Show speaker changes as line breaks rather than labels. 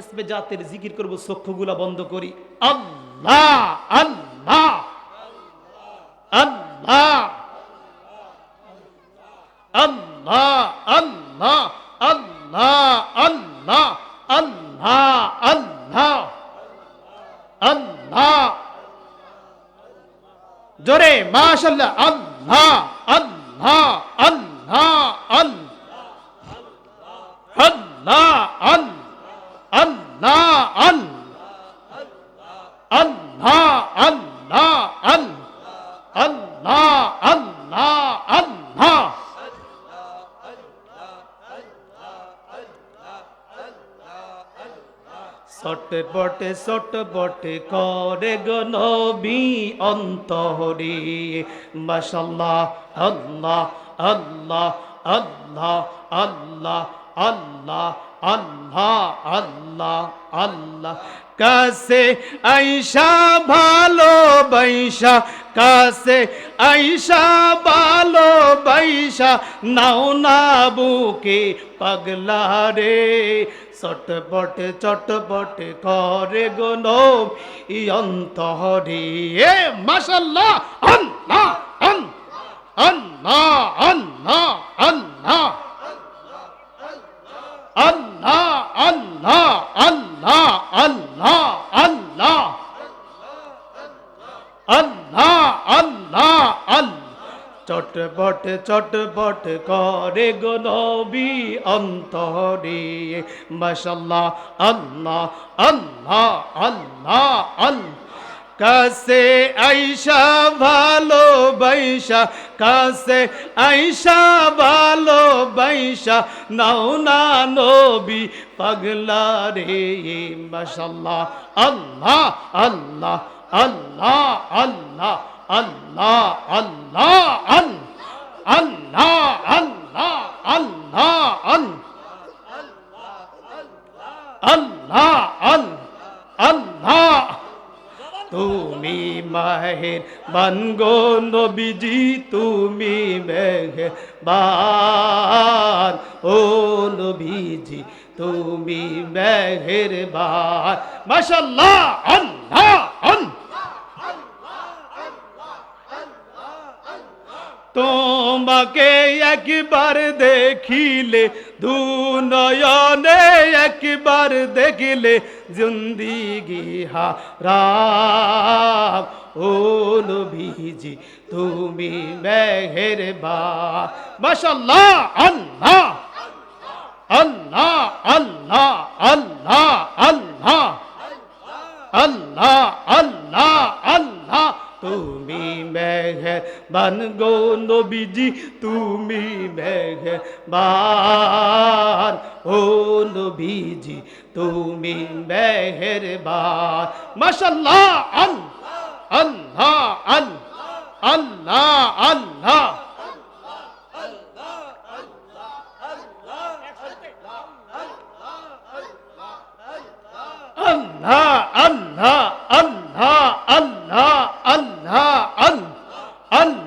এসমে জাতের জিকির করব, চক্ষুগুলা বন্ধ করি। আল্লাহ আল্লাহ আল্লাহ আল্লাহ আল্লাহ আল্লাহ আল্লাহ আল্লাহ আল্লাহ আল্লাহ। জোরে মাশাল্লাহ আল্লাহ আল্লাহ আল্লাহ আল্লাহ আল্লাহ আল্লাহ আল্লাহ আল্লাহ আল্লাহ আল্লাহ আল্লাহ সটপটে সটপটে করে গনবি অন্তরে মাশাল্লাহ আল্লাহ আল্লাহ আল্লাহ আল্লাহ আল্লাহ আল্লাহ আল্লাহ আল্লাহ কাছে আইসা ভালো বাইসা কাছে আইসা ভালো বাইসা নাও না বুকে পাগলা রে। চটপট চটপট করে গনো ই অন্তরে। এ মাশাল্লাহ, আল্লাহ আল্লাহ আল্লাহ আল্লাহ আল্লাহ আল্লাহ আল্লাহ আল্লাহ আল্লাহ আল্লাহ আল্লাহ আল্লাহ। চটপট চটপট করে গো নবী অন্তরে। মাশাল্লাহ আল্লাহ আল্লাহ আল্লাহ আল্লাহ। কাছে আইসা ভালো বাইসা কাছে আইসা ভালো বাইসা নাও না নবী পাগলা রে। মাশাল্লাহ আল্লাহ আল্লাহ। আল্লাহ আল্লাহ আল্লাহ আল্লাহ আল আল্লাহ আল্লাহ আল্লাহ আল আল্লাহ আল আল্লাহ তুমি মাহের বানগো নবীজি তুমি মেঘে বান ও নবীজি তুমি মেহের বান মাশাল্লাহ আল্লাহ তোমাকে একবার দেখিলে, দু নয়নে একবার দেখিলে, জিন্দিগি হারাম। ও নবীজি, তুমি মেহের বা আল্লাহ। আল্লাহ আল্লাহ আল্লাহ আল্লাহ। আল্লাহ আল্লাহ আল্লাহ মেঘ বান গো নবীজি তুমি মেঘে বান ও নবীজি তুমি মেহের বান মাশাল্লাহ আল্লাহ আল্লাহ আল্লাহ আল্লাহ আল্লাহ আল্লাহ আল্লাহ আল্লাহ আল্লাহ